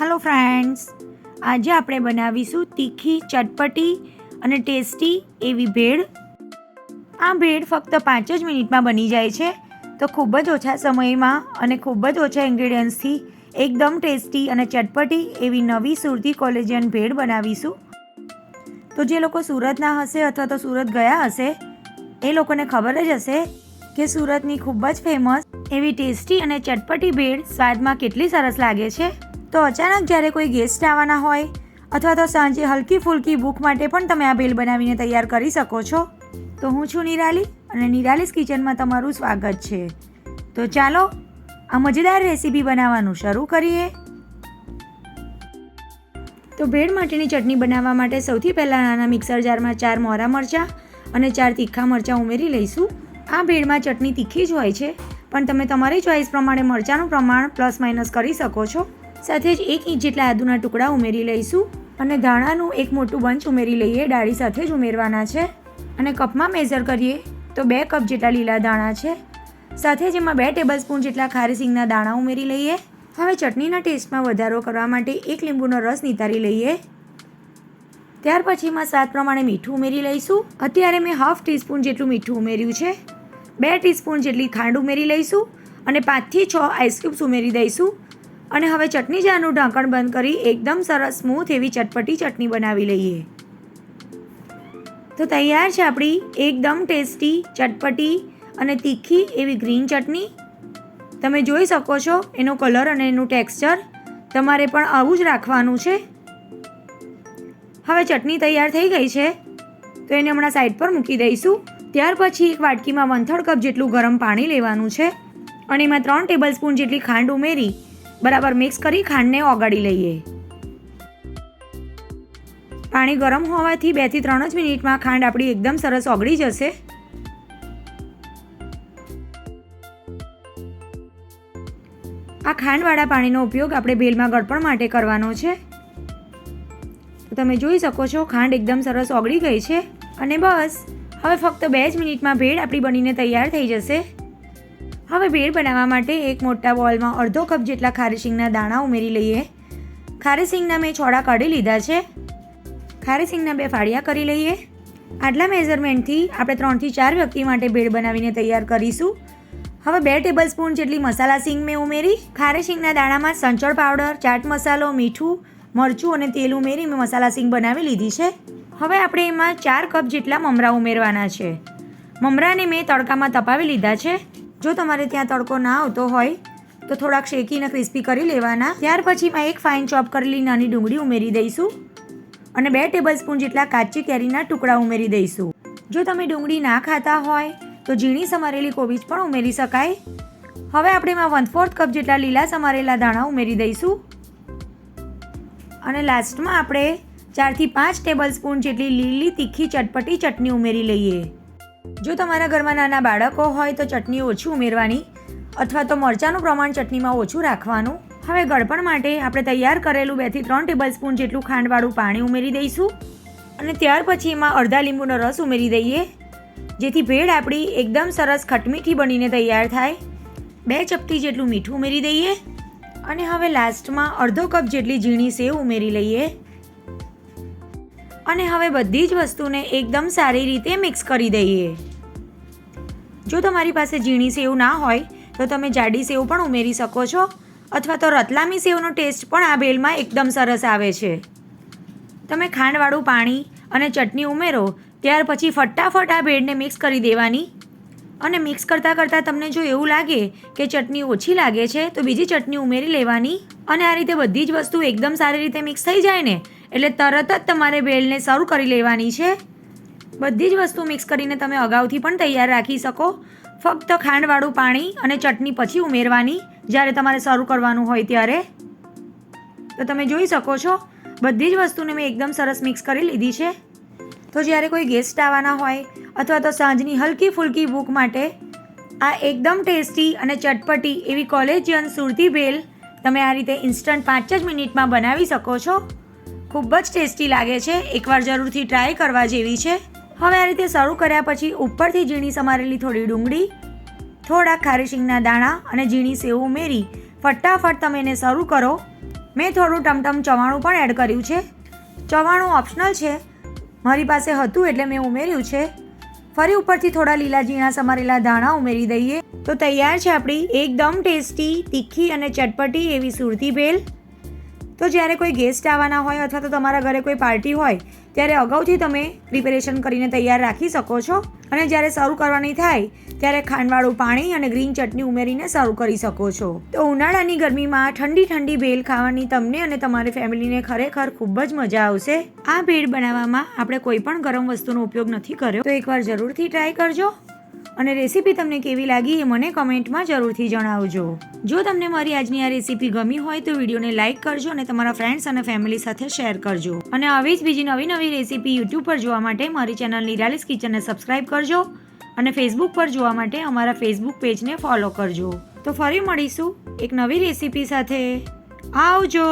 Hello friends આજે આપણે બનાવીશું તીખી, ચટપટી અને ટેસ્ટી એવી ભેળ. આ ભેળ ફક્ત પાંચ જ મિનિટમાં બની જાય છે, તો ખૂબ જ ઓછા સમયમાં અને ખૂબ જ ઓછા ઇન્ગ્રીડિયન્ટ્સથી એકદમ ટેસ્ટી અને ચટપટી એવી નવી સુરતી કોલેજિયન ભેળ બનાવીશું. તો જે લોકો સુરતના હશે અથવા તો સુરત ગયા હશે, એ લોકોને ખબર જ હશે કે સુરતની ખૂબ જ ફેમસ એવી ટેસ્ટી અને ચટપટી ભેળ સ્વાદમાં કેટલી સરસ લાગે છે. તો અચાનક જ્યારે કોઈ ગેસ્ટ આવવાના હોય અથવા તો સાંજે હલકી ફૂલકી ભૂખ માટે પણ તમે આ ભેળ બનાવીને તૈયાર કરી શકો છો. તો હું છું નિરાલી અને નિરાલીસ કિચનમાં તમારું સ્વાગત છે. તો ચાલો આ મજેદાર રેસીપી બનાવવાનું શરૂ કરીએ. તો ભેળ માટેની ચટણી બનાવવા માટે સૌથી પહેલાં નાના મિક્સર જારમાં ચાર મોરા મરચાં અને ચાર તીખા મરચાં ઉમેરી લઈશું. આ ભેળમાં ચટણી તીખી જ હોય છે, પણ તમે તમારી ચોઈસ પ્રમાણે મરચાંનું પ્રમાણ પ્લસ માઇનસ કરી શકો છો. સાથે જ એક ઇંચ જેટલા આદુના ટુકડા ઉમેરી લઈશું અને ધાણાનું એક મોટું બંચ ઉમેરી લઈએ, ડાળી સાથે જ ઉમેરવાના છે. અને કપમાં મેઝર કરીએ તો બે કપ જેટલા લીલા દાણા છે. સાથે જ એમાં બે ટેબલ સ્પૂન જેટલા ખારી સિંગના દાણા ઉમેરી લઈએ. હવે ચટણીના ટેસ્ટમાં વધારો કરવા માટે એક લીંબુનો રસ નિતારી લઈએ. ત્યાર પછી એમાં સ્વાદ પ્રમાણે મીઠું ઉમેરી લઈશું. અત્યારે મેં હાફ ટીસ્પૂન જેટલું મીઠું ઉમેર્યું છે. બે ટીસ્પૂન જેટલી ખાંડ ઉમેરી લઈશું અને પાંચથી છ આઈસક્યુબ્સ ઉમેરી દઈશું. અને હવે ચટણી જારનું ઢાંકણ બંધ કરી એકદમ સરસ સ્મૂથ એવી ચટપટી ચટણી બનાવી લઈએ. તો તૈયાર છે આપણી એકદમ ટેસ્ટી, ચટપટી અને તીખી એવી ગ્રીન ચટણી. તમે જોઈ શકો છો એનો કલર અને એનું ટેક્સચર. તમારે પણ આવું જ રાખવાનું છે. હવે ચટણી તૈયાર થઈ ગઈ છે. તો એને હમણાં સાઈડ પર મૂકી દઈશું. ત્યાર પછી એક વાટકીમાં વંથળ કપ જેટલું ગરમ પાણી લેવાનું છે. અને એમાં ત્રણ ટેબલ સ્પૂન જેટલી ખાંડ ઉમેરી બરાબર મિક્સ કરી ખાંડને ઓગાળી લઈએ. પાણી ગરમ હોવાથી બેથી ત્રણ જ મિનિટમાં ખાંડ આપણી એકદમ સરસ ઓગળી જશે. આ ખાંડવાળા પાણીનો ઉપયોગ આપણે ભેલમાં ગળપણ માટે કરવાનો છે. તો તમે જોઈ શકો છો, ખાંડ એકદમ સરસ ઓગળી ગઈ છે અને બસ. હવે ફક્ત બે જ મિનિટમાં ભેળ આપણી બનીને તૈયાર થઈ જશે. હવે ભેળ બનાવવા માટે એક મોટા બોલમાં અડધો કપ જેટલા ખારીસિંગના દાણા ઉમેરી લઈએ. ખારીસિંગના મેં છોડા કાઢી લીધા છે. ખારીસિંગના બે ફાળિયા કરી લઈએ. આટલા મેઝરમેન્ટથી આપણે ત્રણથી ચાર વ્યક્તિ માટે ભેળ બનાવીને તૈયાર કરીશું. હવે બે ટેબલ સ્પૂન જેટલી મસાલા સિંગ મેં ઉમેરી. ખારેસિંગના દાણામાં સંચળ પાવડર, ચાટ મસાલો, મીઠું, મરચું અને તેલ ઉમેરી મેં મસાલા સિંગ બનાવી લીધી છે. હવે આપણે એમાં ચાર કપ જેટલા મમરા ઉમેરવાના છે. મમરાને મેં તડકામાં તપાવી લીધા છે. જો તમારે ત્યાં તડકો ના આવતો હોય, તો થોડાક શેકીને ક્રિસ્પી કરી લેવાના. ત્યાર પછી મેં એક ફાઇન ચોપ કરેલી નાની ડુંગળી ઉમેરી દઈશું અને બે ટેબલ સ્પૂન જેટલા કાચી કેરીના ટુકડા ઉમેરી દઈશું. જો તમે ડુંગળી ના ખાતા હોય, તો ઝીણી સમારેલી કોબીજ પણ ઉમેરી શકાય. હવે આપણે એમાં વન ફોર્થ કપ જેટલા લીલા સમારેલા દાણા ઉમેરી દઈશું. અને લાસ્ટમાં આપણે ચારથી પાંચ ટેબલ સ્પૂન જેટલી લીલી તીખી ચટપટી ચટણી ઉમેરી લઈએ. જો તમારા ઘરમાં નાના બાળકો હોય તો ચટણી ઓછી ઉમેરવાની અથવા તો મરચાંનું પ્રમાણ ચટણીમાં ઓછું રાખવાનું. હવે ગળપણ માટે આપણે તૈયાર કરેલું બેથી ત્રણ ટેબલ સ્પૂન જેટલું ખાંડવાળું પાણી ઉમેરી દઈશું. અને ત્યાર પછી એમાં અડધા લીંબુનો રસ ઉમેરી દઈએ, જેથી ભેળ આપણી એકદમ સરસ ખટમીઠી બનીને તૈયાર થાય. બે ચપટી જેટલું મીઠું ઉમેરી દઈએ. અને હવે લાસ્ટમાં અડધો કપ જેટલી ઝીણી સેવ ઉમેરી લઈએ. અને હવે બધી જ વસ્તુને એકદમ સારી રીતે મિક્સ કરી દઈએ. જો તમારી પાસે ઝીણી સેવ ના હોય, તો તમે જાડી સેવ પણ ઉમેરી શકો છો, અથવા તો રતલામી સેવનો ટેસ્ટ પણ આ ભેલમાં એકદમ સરસ આવે છે. તમે ખાંડવાળું પાણી અને ચટણી ઉમેરો, ત્યાર પછી ફટાફટ આ ભેળને મિક્સ કરી દેવાની. અને મિક્સ કરતાં કરતાં તમને જો એવું લાગે કે ચટણી ઓછી લાગે છે, તો બીજી ચટણી ઉમેરી લેવાની. અને આ રીતે બધી જ વસ્તુ એકદમ સારી રીતે મિક્સ થઈ જાય ને એટલે તરત જ તમારે ભેળને સર્વ કરી લેવાની છે. બધી જ વસ્તુ મિક્સ કરીને તમે અગાઉથી પણ તૈયાર રાખી શકો. ફક્ત ખાંડવાળું પાણી અને ચટણી પછી ઉમેરવાની, જ્યારે તમારે સર્વ કરવાનું હોય ત્યારે. તો તમે જોઈ શકો છો, બધી જ વસ્તુને મેં એકદમ સરસ મિક્સ કરી લીધી છે. તો જ્યારે કોઈ ગેસ્ટ આવવાના હોય, અથવા તો સાંજની હલકી ફૂલકી ભૂખ માટે, આ એકદમ ટેસ્ટી અને ચટપટી એવી કોલેજિયન સુરતી ભેલ તમે આ રીતે ઇન્સ્ટન્ટ પાંચ જ મિનિટમાં બનાવી શકો છો. ખૂબ જ ટેસ્ટી લાગે છે. એકવાર જરૂરથી ટ્રાય કરવા જેવી છે. હવે આ રીતે શરૂ કર્યા પછી ઉપરથી ઝીણી સમારેલી થોડી ડુંગળી, થોડા ખારીશિંગના દાણા અને ઝીણી સેવ ઉમેરી ફટાફટ તમે એને શરૂ કરો. મેં થોડું ટમટમ ચવાણું પણ એડ કર્યું છે. ચવાણું ઓપ્શનલ છે. મારી પાસે હતું એટલે મેં ઉમેર્યું છે. ફરી ઉપરથી થોડા લીલા ઝીણા સમારેલા દાણા ઉમેરી દઈએ. તો તૈયાર છે આપણી એકદમ ટેસ્ટી, તીખી અને ચટપટી એવી સુરતી ભેલ. તો જ્યારે કોઈ ગેસ્ટ આવવાના હોય અથવા તો તમારા ઘરે કોઈ પાર્ટી હોય, ત્યારે અગાઉથી તમે પ્રિપેરેશન કરીને તૈયાર રાખી શકો છો. અને જ્યારે સર્વ કરવાની થાય, ત્યારે ખાંડવાળું પાણી અને ગ્રીન ચટણી ઉમેરીને સર્વ કરી શકો છો. તો ઉનાળાની ગરમીમાં ઠંડી ઠંડી ભેળ ખાવાની તમને અને તમારી ફેમિલીને ખરેખર ખૂબ જ મજા આવશે. આ ભેળ બનાવવામાં આપણે કોઈ પણ ગરમ વસ્તુનો ઉપયોગ નથી કર્યો, તો એકવાર જરૂરથી ટ્રાય કરજો. અને રેસીપી તમને કેવી લાગી એ મને કમેન્ટમાં જરૂરથી જણાવજો. જો તમને મારી આજની આ રેસીપી ગમી હોય તો વિડીયોને લાઇક કરજો અને તમારા ફ્રેન્ડ્સ અને ફેમિલી સાથે શેર કરજો. અને આવી જ બીજી નવી નવી રેસીપી યુટ્યુબ પર જોવા માટે મારી ચેનલ નિરાલીસ કિચનને સબસ્ક્રાઇબ કરજો અને ફેસબુક પર જોવા માટે અમારા ફેસબુક પેજને ફોલો કરજો. તો ફરી મળીશું એક નવી રેસીપી સાથે. આવજો!